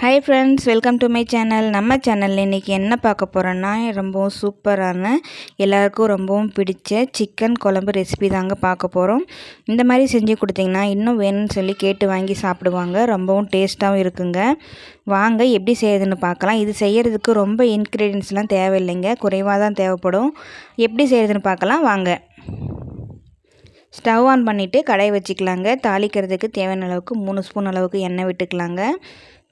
Hi friends welcome to my channel நம்ம சேனலில் இன்றைக்கி என்ன பார்க்க போகிறோன்னா ரொம்பவும் சூப்பரான எல்லாருக்கும் ரொம்பவும் பிடிச்ச சிக்கன் குழம்பு ரெசிபி தாங்க பார்க்க போகிறோம் இந்த மாதிரி செஞ்சு கொடுத்தீங்கன்னா இன்னும் வேணும்னு சொல்லி கேட்டு வாங்கி சாப்பிடுவாங்க. ரொம்பவும் டேஸ்ட்டாகவும் இருக்குங்க. வாங்க எப்படி செய்யறதுன்னு பார்க்கலாம். இது செய்கிறதுக்கு ரொம்ப இன்க்ரீடியன்ஸ்லாம் தேவையில்லைங்க. குறைவாக தான் தேவைப்படும். எப்படி செய்கிறதுன்னு பார்க்கலாம். வாங்க. ஸ்டவ் ஆன் பண்ணிவிட்டு கடையை வச்சுக்கலாங்க. தாளிக்கிறதுக்கு தேவையான அளவுக்கு மூணு ஸ்பூன் அளவுக்கு எண்ணெய் விட்டுக்கலாங்க.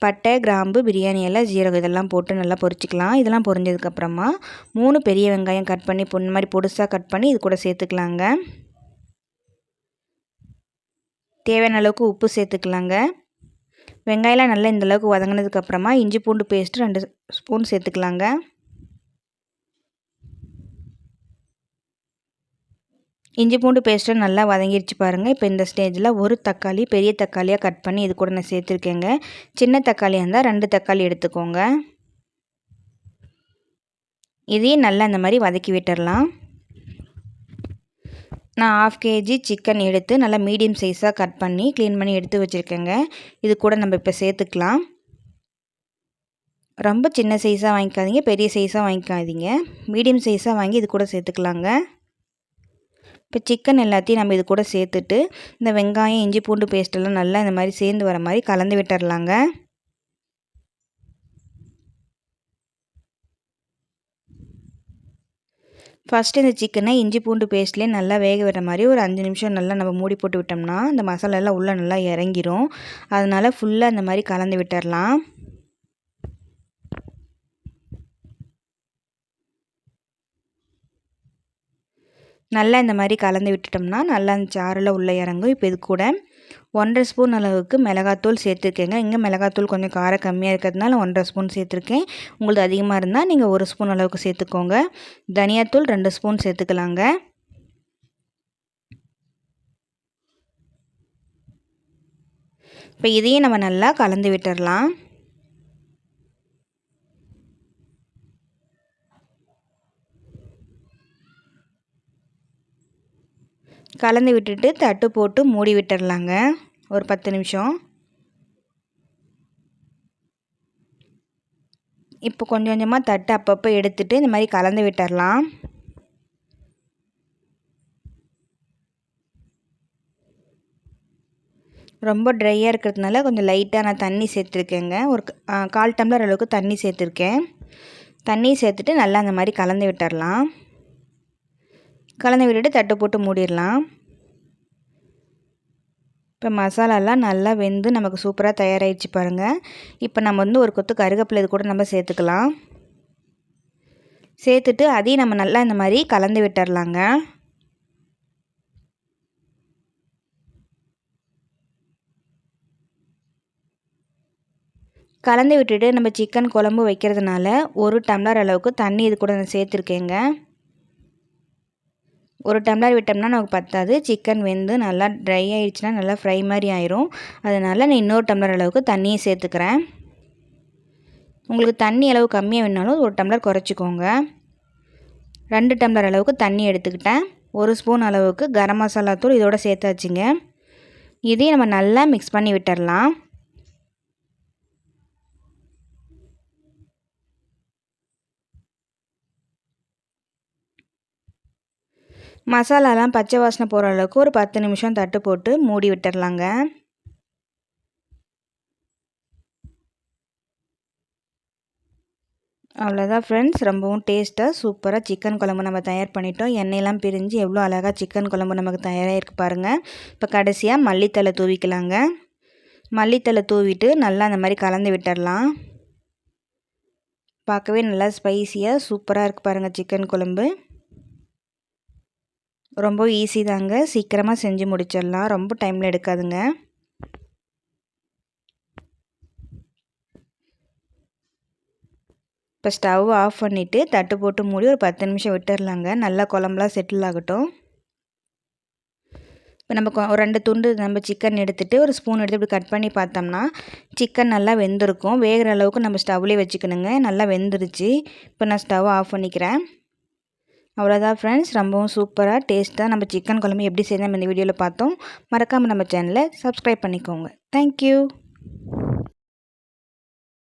பட்டை கிராம்பு பிரியாணி எல்லாம் ஜீரகம் இதெல்லாம் போட்டு நல்லா பொரிச்சிக்கலாம். இதெல்லாம் பொரிஞ்சதுக்கப்புறமா மூணு பெரிய வெங்காயம் கட் பண்ணி பொண்ணு மாதிரி பொடுசாக கட் பண்ணி இது கூட சேர்த்துக்கலாங்க. தேவையான அளவுக்கு உப்பு சேர்த்துக்கலாங்க. வெங்காயம்லாம் நல்லா இந்தளவுக்கு வதங்கினதுக்கப்புறமா இஞ்சி பூண்டு பேஸ்ட்டு ரெண்டு ஸ்பூன் சேர்த்துக்கலாங்க. இஞ்சி பூண்டு பேஸ்ட்டு நல்லா வதங்கிடுச்சு பாருங்கள் இப்போ இந்த ஸ்டேஜில் ஒரு தக்காளி பெரிய தக்காளியாக கட் பண்ணி இது கூட நான் சேர்த்துருக்கேங்க. சின்ன தக்காளியாக இருந்தால் ரெண்டு தக்காளி எடுத்துக்கோங்க. இதையும் நல்லா இந்த மாதிரி வதக்கி விட்டுடலாம் நான் ஆஃப் கேஜி சிக்கன் எடுத்து நல்லா மீடியம் சைஸாக கட் பண்ணி க்ளீன் பண்ணி எடுத்து வச்சுருக்கேங்க. இது கூட நம்ம இப்போ சேர்த்துக்கலாம். ரொம்ப சின்ன சைஸாக வாங்கிக்காதீங்க பெரிய சைஸாக வாங்கிக்காதீங்க. மீடியம் சைஸாக வாங்கி இது கூட சேர்த்துக்கலாங்க. இப்போ சிக்கன் எல்லாத்தையும் நம்ம இது கூட சேர்த்துட்டு இந்த வெங்காயம் இஞ்சி பூண்டு பேஸ்ட்டெல்லாம் நல்லா இந்த மாதிரி சேர்ந்து வர மாதிரி கலந்து விட்டுறலாங்க. ஃபஸ்ட்டு இந்த சிக்கனை இஞ்சி பூண்டு பேஸ்ட்லேயே நல்லா வேக விடுற மாதிரி ஒரு அஞ்சு நிமிஷம் நல்லா நம்ம மூடி போட்டு விட்டோம்னா இந்த மசாலாலாம் உள்ளே நல்லா இறங்கிரும். அதனால் ஃபுல்லாக இந்த மாதிரி கலந்து விட்டுடலாம் நல்லா இந்த மாதிரி கலந்து விட்டுட்டோம்னா நல்லா அந்த சாறில் உள்ளே இறங்கும். இப்போ இது கூட ஒன்றரை ஸ்பூன் அளவுக்கு மிளகாத்தூள் சேர்த்துருக்கேங்க. இங்கே மிளகாத்தூள் கொஞ்சம் காரம் கம்மியாக இருக்கிறதுனால ஒன்றரை ஸ்பூன் சேர்த்துருக்கேன். உங்களுக்கு அதிகமாக இருந்தால் நீங்கள் ஒரு ஸ்பூன் அளவுக்கு சேர்த்துக்கோங்க. தனியாத்தூள் ரெண்டு ஸ்பூன் சேர்த்துக்கலாங்க. இப்போ இதையும் நம்ம நல்லா கலந்து விட்டுடலாம் கலந்து விட்டுட்டு தட்டு போட்டு மூடி விட்டுடலாங்க ஒரு பத்து நிமிஷம். இப்போ கொஞ்சம் கொஞ்சமாக தட்டு அப்பப்போ எடுத்துகிட்டு இந்த மாதிரி கலந்து விட்டுடலாம் ரொம்ப ட்ரையாக இருக்கிறதுனால கொஞ்சம் லைட்டாக நான் தண்ணி சேர்த்துருக்கேங்க. ஒரு கால் டம்ளர் அளவுக்கு தண்ணி சேர்த்துருக்கேன். தண்ணி சேர்த்துட்டு நல்லா அந்த மாதிரி கலந்து விட்டுடலாம் கலந்து விட்டுட்டு தட்டு போட்டு மூடிடலாம். இப்போ மசாலாலாம் நல்லா வெந்து நமக்கு சூப்பராக தயாராகிடுச்சு பாருங்கள் இப்போ நம்ம வந்து ஒரு கொத்து கருகப்பில் இது கூட நம்ம சேர்த்துக்கலாம். சேர்த்துட்டு அதையும் நம்ம நல்லா இந்த மாதிரி கலந்து விட்டுறலாங்க. கலந்து விட்டுட்டு நம்ம சிக்கன் குழம்பு வைக்கிறதுனால ஒரு டம்ளர் அளவுக்கு தண்ணி இது கூட நான் சேர்த்துருக்கேங்க. ஒரு டம்ளர் விட்டோம்னா நமக்கு பத்தாது. சிக்கன் வெந்து நல்லா ட்ரை ஆகிடுச்சுன்னா நல்லா ஃப்ரை மாதிரி ஆயிரும். அதனால் நான் இன்னொரு டம்ளர் அளவுக்கு தண்ணியை சேர்த்துக்கிறேன். உங்களுக்கு தண்ணி அளவு கம்மியாக வேணாலும் ஒரு டம்ளர் குறைச்சிக்கோங்க. ரெண்டு டம்ளர் அளவுக்கு தண்ணி எடுத்துக்கிட்டேன். ஒரு ஸ்பூன் அளவுக்கு கரம் மசாலா தூள் இதோட சேர்த்தாச்சுங்க. இதையும் நம்ம நல்லா மிக்ஸ் பண்ணி விட்டுடலாம் மசாலாலாம் பச்சை வாசனை போகிற அளவுக்கு ஒரு பத்து நிமிஷம் தட்டு போட்டு மூடி விட்டுடலாங்க அவ்வளோதான் ஃப்ரெண்ட்ஸ் ரொம்பவும் டேஸ்ட்டாக சூப்பராக சிக்கன் குழம்பு நம்ம தயார் பண்ணிட்டோம். எண்ணெயெல்லாம் பிரிஞ்சு எவ்வளோ அழகாக சிக்கன் குழம்பு நமக்கு தயாராக இருக்குது பாருங்கள் இப்போ கடைசியாக மல்லித்தலை தூவிக்கலாங்க. மல்லித்தலை தூவிட்டு நல்லா அந்த மாதிரி கலந்து விட்டுடலாம் பார்க்கவே நல்லா ஸ்பைஸியாக சூப்பராக இருக்குது பாருங்கள் சிக்கன் குழம்பு. ரொம்ப ஈஸி தாங்க. சீக்கிரமாக செஞ்சு முடிச்சிடலாம். ரொம்ப டைமில் எடுக்காதுங்க. இப்போ ஸ்டவ் ஆஃப் பண்ணிவிட்டு தட்டு போட்டு மூடி ஒரு பத்து நிமிஷம் விட்டுடலாங்க நல்லா குழம்புலாம் செட்டில் ஆகட்டும். இப்போ நம்ம ஒரு ரெண்டு துண்டு நம்ம சிக்கன் எடுத்துகிட்டு ஒரு ஸ்பூன் எடுத்து இப்படி கட் பண்ணி பார்த்தோம்னா சிக்கன் நல்லா வெந்திருக்கும். வேகிற அளவுக்கு நம்ம ஸ்டவ்லேயே வச்சுக்கணுங்க. நல்லா வெந்துருச்சு. இப்போ நான் ஸ்டவ் ஆஃப் பண்ணிக்கிறேன். அவ்வளோதான் ஃப்ரெண்ட்ஸ் ரொம்பவும் சூப்பராக டேஸ்ட்டாக நம்ம சிக்கன் குழம்பு எப்படி செய்யணும் இந்த வீடியோவில் பார்த்தோம். மறக்காமல் நம்ம சேனலை சப்ஸ்கிரைப் பண்ணிக்கோங்க. தேங்க்யூ